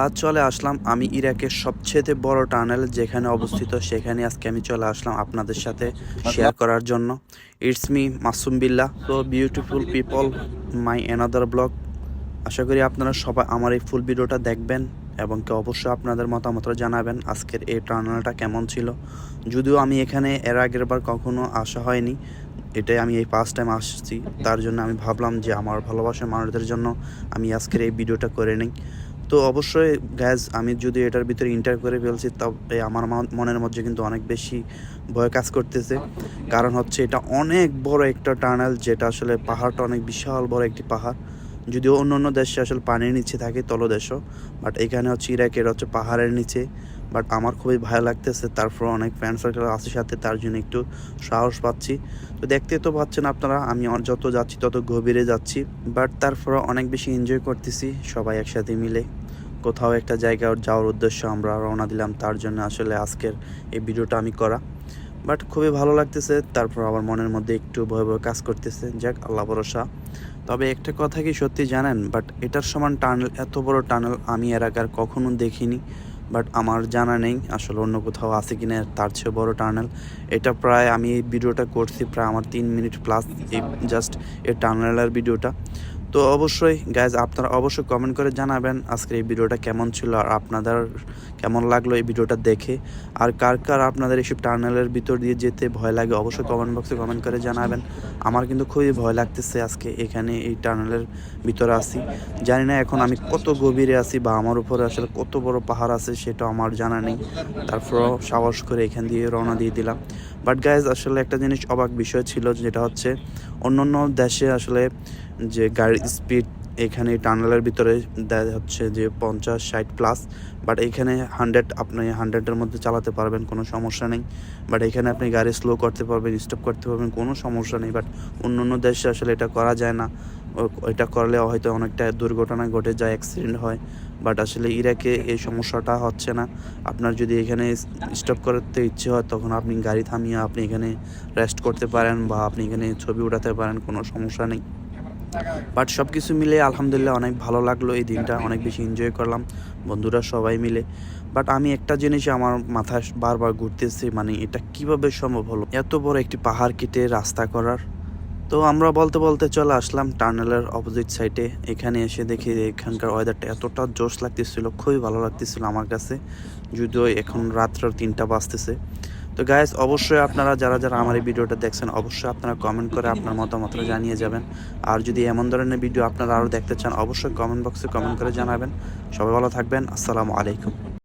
আজ চলে আসলাম আমি ইরাকের সবচেয়ে বড় টানেল যেখানে অবস্থিত সেখানে আজকে আমি চলে আসলাম আপনাদের সাথে শেয়ার করার জন্য। ইটস মি মাসুম বিল্লাহ তো beautiful people my another blog আশা করি আপনারা সবাই আমার এই ফুল ভিডিওটা দেখবেন এবং কি অবশ্যই আপনাদের মতামত জানাবেন আজকের এই টানেলটা কেমন ছিল। যদিও আমি এখানে এর আগের বার কখনো আসা হয়নি এটাই আমি এই ফার্স্ট টাইম আসছি। তার জন্য আমি ভাবলাম যে আমার ভালোবাসার মানুষদের জন্য আমি আজকের এই ভিডিওটা করে নিই। তো অবশ্যই গ্যাস আমি যদি এটার ভিতরে ইন্টার করে ফেলছি তবে আমার মনের মধ্যে কিন্তু অনেক বেশি ভয় কাজ করতেছে। কারণ হচ্ছে এটা অনেক বড় একটা টানেল যেটা আসলে পাহাড়টা অনেক বিশাল বড় একটি পাহাড়। যদিও অন্য অন্য দেশে আসলে পানির নিচে থাকে, তলদেশও বাট এখানে হচ্ছে ইরাকের হচ্ছে পাহাড়ের নিচে। বাট আমার খুবই ভয় লাগতেছে, তারপর অনেক ফ্রেন্ড সার্কেল আছে সাথে, তার জন্য একটু সাহস পাচ্ছি। তো দেখতে তো পাচ্ছেন আপনারা, আমি যত যাচ্ছি তত গভীরে যাচ্ছি বাট তারপর অনেক বেশি এনজয় করতেছি, সবাই একসাথে মিলে। কোথাও একটা জায়গায় যাওয়ার উদ্দেশ্য আমরা রওনা দিলাম, তার জন্য আসলে আজকের এই ভিডিওটা আমি করা। বাট খুবই ভালো লাগতেছে, তারপর আমার মনের মধ্যে একটু ভয় ভয় কাজ করতেছে। যাক, আল্লাহ ভরসা। তবে একটা কথা কি সত্যি জানেন, বাট এটার সমান টানেল, এত বড় টানেল আমি এর আগে কখনো দেখিনি। বাট আমার জানা নেই আসলে অন্য কোথাও আছে কিনা তার চেয়ে বড় টানেল। এটা প্রায় আমি এই ভিডিওটা করছি প্রায় আমার তিন মিনিট প্লাস জাস্ট এই টানেলের ভিডিওটা। তো অবশ্যই গাইজ আপনারা অবশ্যই কমেন্ট করে জানাবেন আজকের এই ভিডিওটা কেমন ছিল আর আপনাদের কেমন লাগল এই ভিডিওটা দেখে। আর কার কার আপনাদের এইসব টার্নেলের ভিতর দিয়ে যেতে ভয় লাগে অবশ্যই কমেন্ট বক্সে কমেন্ট করে জানাবেন। আমার কিন্তু খুবই ভয় লাগতেছে আজকে এখানে এই টার্নেলের ভিতরে আছি। জানি না এখন আমি কত গভীরে আছি বা আমার উপরে আসলে কত বড় পাহাড় আছে সেটা আমার জানা নেই। তারপরও সাহস করে এখান দিয়ে রওনা দিয়ে দিলাম। বাট গাইজ আসলে একটা জিনিস অবাক বিষয় ছিল, যেটা হচ্ছে অন্য অন্য দেশে আসলে যে গাড়ির স্পিড এখানে টানেলের ভিতরে দেখা হচ্ছে যে পঞ্চাশ, ষাট প্লাস বাট এখানে হান্ড্রেড আপনি হান্ড্রেডের মধ্যে চালাতে পারবেন, কোনো সমস্যা নেই। বাট এখানে আপনি গাড়ি স্লো করতে পারবেন স্টপ করতে পারবেন, কোনো সমস্যা নেই। বাট অন্য অন্য দেশে আসলে এটা করা যায় না। এটা করলে হয়তো অনেকটা দুর্ঘটনা ঘটে যায় অ্যাক্সিডেন্ট হয়। বাট আসলে ইরাকে এই সমস্যাটা হচ্ছে না। আপনার যদি এখানে স্টপ করতে ইচ্ছে হয়, তখন আপনি গাড়ি থামিয়ে আপনি এখানে রেস্ট করতে পারেন বা আপনি এখানে ছবি উঠাতে পারেন, কোনো সমস্যা নেই। বাট সব কিছু মিলে আলহামদুলিল্লাহ অনেক ভালো লাগল এই দিনটা, অনেক বেশি এনজয় করলাম, বন্ধুরা সবাই মিলে। বাট আমি একটা জিনিস আমার মাথায় বারবার ঘুরতেছি মানে এটা কীভাবে সম্ভব হলো? এত বড় একটি পাহাড় কেটে রাস্তা করার। তো আমরা বলতে বলতে চলে আসলাম টার্নেলের অপোজিট সাইডে এখানে এসে দেখি এখানকার ওয়েদারটা এতটা জোশ লাগতেছিল, খুবই ভালো লাগতেছিল আমার কাছে। যদিও এখন রাত্র তিনটা বাজতেছে। তো গায়েস অবশ্যই আপনারা যারা যারা আমার এই ভিডিওটা দেখছেন, অবশ্যই আপনারা কমেন্ট করে আপনার মতামতটা জানিয়ে যাবেন। আর যদি এমন ধরনের ভিডিও আপনারা আরও দেখতে চান, অবশ্যই কমেন্ট বক্সে কমেন্ট করে জানাবেন। সবাই ভালো থাকবেন, আসসালামু আলাইকুম।